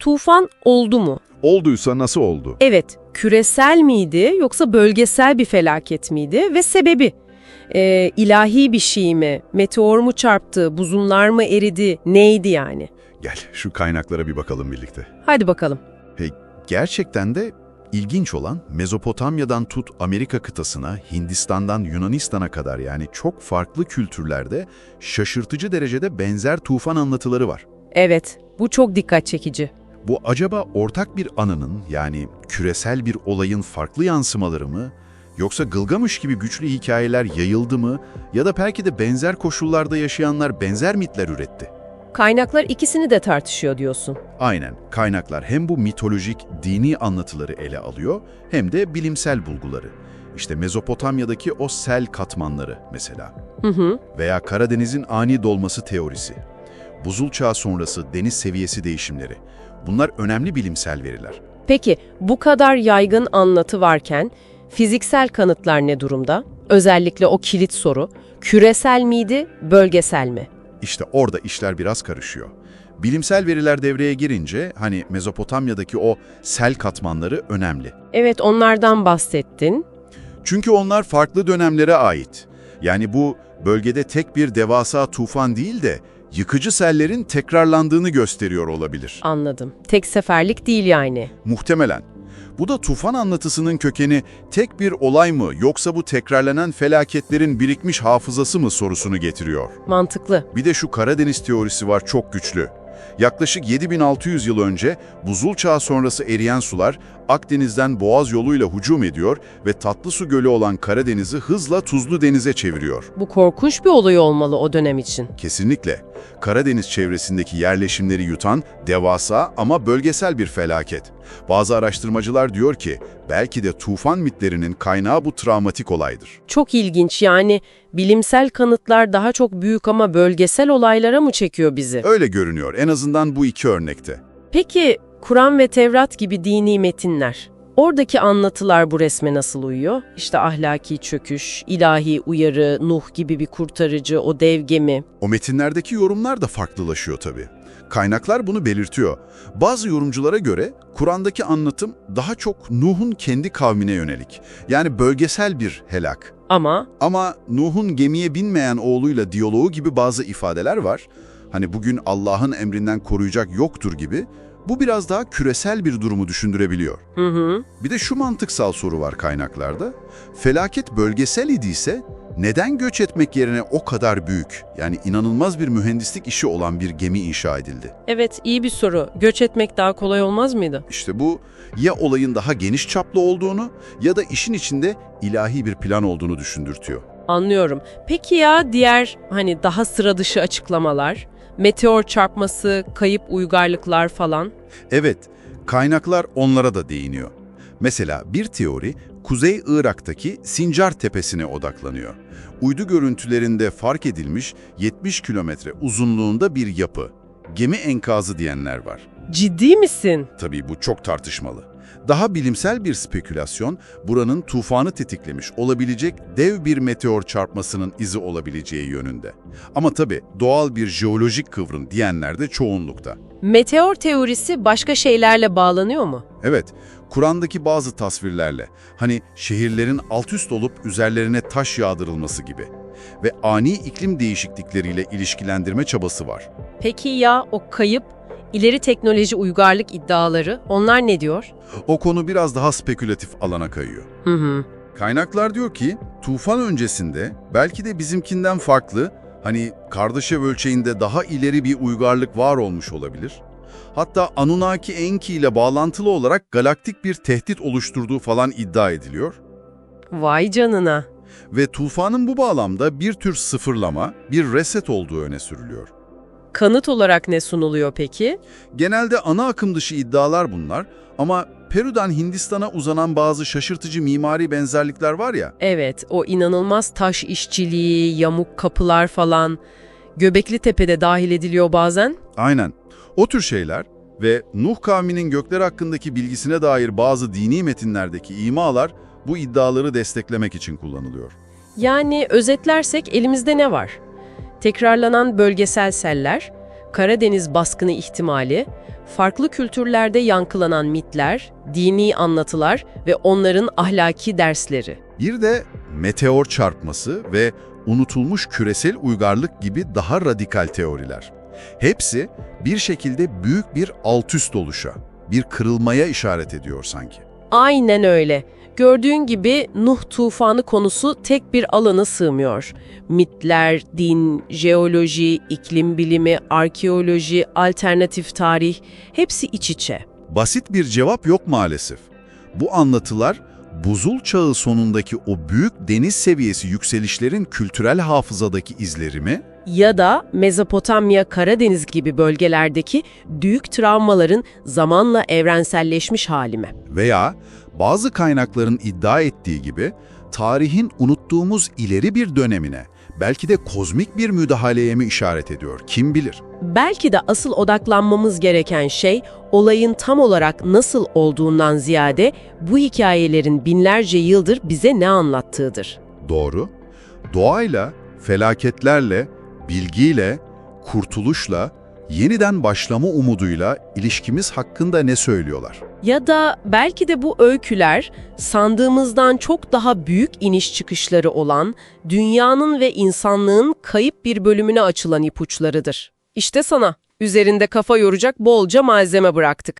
Tufan oldu mu? Olduysa nasıl oldu? Evet, küresel miydi yoksa bölgesel bir felaket miydi ve sebebi? Ee, ilahi bir şey mi? Meteor mu çarptı? Buzullar mı eridi? Neydi yani? Gel şu kaynaklara bir bakalım birlikte. Hadi bakalım. Gerçekten de ilginç olan Mezopotamya'dan tut Amerika kıtasına, Hindistan'dan Yunanistan'a kadar yani çok farklı kültürlerde şaşırtıcı derecede benzer tufan anlatıları var. Evet, bu çok dikkat çekici. Bu acaba ortak bir anının yani küresel bir olayın farklı yansımaları mı? Yoksa Gılgamış gibi güçlü hikayeler yayıldı mı? Ya da belki de benzer koşullarda yaşayanlar benzer mitler üretti? Kaynaklar ikisini de tartışıyor diyorsun. Aynen, kaynaklar hem bu mitolojik, dini anlatıları ele alıyor hem de bilimsel bulguları. İşte Mezopotamya'daki o sel katmanları mesela Hı hı. veya Karadeniz'in ani dolması teorisi. Buzul çağı sonrası deniz seviyesi değişimleri. Bunlar önemli bilimsel veriler. Peki, bu kadar yaygın anlatı varken fiziksel kanıtlar ne durumda? Özellikle o kilit soru, küresel miydi, bölgesel mi? İşte orada işler biraz karışıyor. Bilimsel veriler devreye girince hani Mezopotamya'daki o sel katmanları önemli. Evet, onlardan bahsettin. Çünkü onlar farklı dönemlere ait. Yani bu bölgede tek bir devasa tufan değil de yıkıcı sellerin tekrarlandığını gösteriyor olabilir. Anladım. Tek seferlik değil yani. Muhtemelen. Bu da tufan anlatısının kökeni tek bir olay mı yoksa bu tekrarlanan felaketlerin birikmiş hafızası mı sorusunu getiriyor. Mantıklı. Bir de şu Karadeniz teorisi var çok güçlü. Yaklaşık 7600 yıl önce buzul çağı sonrası eriyen sular Akdeniz'den Boğaz yoluyla hücum ediyor ve tatlı su gölü olan Karadeniz'i hızla tuzlu denize çeviriyor. Bu korkunç bir olay olmalı o dönem için. Kesinlikle. Karadeniz çevresindeki yerleşimleri yutan devasa ama bölgesel bir felaket. Bazı araştırmacılar diyor ki belki de tufan mitlerinin kaynağı bu travmatik olaydır. Çok ilginç yani bilimsel kanıtlar daha çok büyük ama bölgesel olaylara mı çekiyor bizi? Öyle görünüyor en azından bu iki örnekte. Peki Kur'an ve Tevrat gibi dini metinler, oradaki anlatılar bu resme nasıl uyuyor? İşte ahlaki çöküş, ilahi uyarı, Nuh gibi bir kurtarıcı, o dev gemi. O metinlerdeki yorumlar da farklılaşıyor tabii. Kaynaklar bunu belirtiyor. Bazı yorumculara göre Kur'an'daki anlatım daha çok Nuh'un kendi kavmine yönelik. Yani bölgesel bir helak. Ama Ama Nuh'un gemiye binmeyen oğluyla diyaloğu gibi bazı ifadeler var. Hani bugün Allah'ın emrinden koruyacak yoktur gibi. Bu biraz daha küresel bir durumu düşündürebiliyor. hı hı, Bir de şu mantıksal soru var kaynaklarda. Felaket bölgesel idiyse neden göç etmek yerine o kadar büyük, yani inanılmaz bir mühendislik işi olan bir gemi inşa edildi? evet iyi bir soru. Göç etmek daha kolay olmaz mıydı? İşte bu ya olayın daha geniş çaplı olduğunu ya da işin içinde ilahi bir plan olduğunu düşündürtüyor. Anlıyorum. Peki ya diğer hani daha sıra dışı açıklamalar? Meteor çarpması, kayıp uygarlıklar falan? Evet, kaynaklar onlara da değiniyor. Mesela bir teori Kuzey Irak'taki Sincar Tepesi'ne odaklanıyor. Uydu görüntülerinde fark edilmiş 70 kilometre uzunluğunda bir yapı. Gemi enkazı diyenler var. Ciddi misin? Tabii bu çok tartışmalı. Daha bilimsel bir spekülasyon buranın tufanı tetiklemiş olabilecek dev bir meteor çarpmasının izi olabileceği yönünde. Ama tabii doğal bir jeolojik kıvrım diyenler de çoğunlukta. Meteor teorisi başka şeylerle bağlanıyor mu? Evet, Kur'an'daki bazı tasvirlerle, hani şehirlerin alt üst olup üzerlerine taş yağdırılması gibi ve ani iklim değişiklikleriyle ilişkilendirme çabası var. Peki ya o kayıp, ileri teknoloji uygarlık iddiaları, onlar ne diyor? O konu biraz daha spekülatif alana kayıyor. Hı hı. Kaynaklar diyor ki, tufan öncesinde belki de bizimkinden farklı, hani Kardashev ölçeğinde daha ileri bir uygarlık var olmuş olabilir. Hatta Anunnaki Enki ile bağlantılı olarak galaktik bir tehdit oluşturduğu falan iddia ediliyor. Vay canına. Ve tufanın bu bağlamda bir tür sıfırlama, bir reset olduğu öne sürülüyor. Kanıt olarak ne sunuluyor peki? Genelde ana akım dışı iddialar bunlar ama Peru'dan Hindistan'a uzanan bazı şaşırtıcı mimari benzerlikler var ya, Evet, o inanılmaz taş işçiliği, yamuk kapılar falan. Göbekli Tepe'de dahil ediliyor bazen. aynen o tür şeyler ve Nuh kavminin gökler hakkındaki bilgisine dair bazı dini metinlerdeki imalar bu iddiaları desteklemek için kullanılıyor. Yani özetlersek elimizde ne var? Tekrarlanan bölgesel seller, Karadeniz baskını ihtimali, farklı kültürlerde yankılanan mitler, dini anlatılar ve onların ahlaki dersleri. Bir de meteor çarpması ve unutulmuş küresel uygarlık gibi daha radikal teoriler. Hepsi bir şekilde büyük bir altüst oluşa, bir kırılmaya işaret ediyor sanki. Aynen öyle. Gördüğün gibi Nuh tufanı konusu tek bir alana sığmıyor. Mitler, din, jeoloji, iklim bilimi, arkeoloji, alternatif tarih hepsi iç içe. Basit bir cevap yok maalesef. Bu anlatılar buzul çağı sonundaki o büyük deniz seviyesi yükselişlerin kültürel hafızadaki izleri mi? Ya da Mezopotamya, Karadeniz gibi bölgelerdeki büyük travmaların zamanla evrenselleşmiş hali mi? Veya bazı kaynakların iddia ettiği gibi tarihin unuttuğumuz ileri bir dönemine, belki de kozmik bir müdahaleye mi işaret ediyor kim bilir? Belki de asıl odaklanmamız gereken şey olayın tam olarak nasıl olduğundan ziyade bu hikayelerin binlerce yıldır bize ne anlattığıdır. Doğru. Doğayla, felaketlerle, bilgiyle, kurtuluşla, yeniden başlama umuduyla ilişkimiz hakkında ne söylüyorlar? Ya da belki de bu öyküler sandığımızdan çok daha büyük iniş çıkışları olan dünyanın ve insanlığın kayıp bir bölümüne açılan ipuçlarıdır. İşte sana üzerinde kafa yoracak bolca malzeme bıraktık.